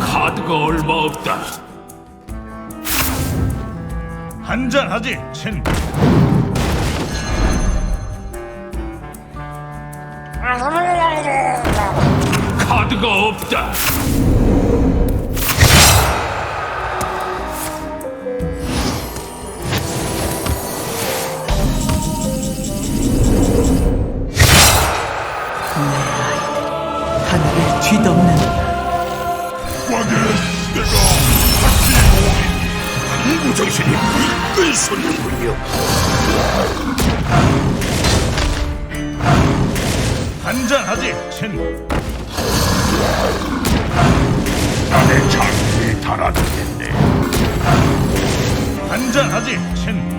카드가 얼마 없다. 한잔 하지, 친. 카드가 없다. 하늘을 뒤덮는 내가 다시 모인 무정신이 이끌 솟는군요. 한잔하지, 친. 남의 장기에 달아들겠네. 한잔하지, 친.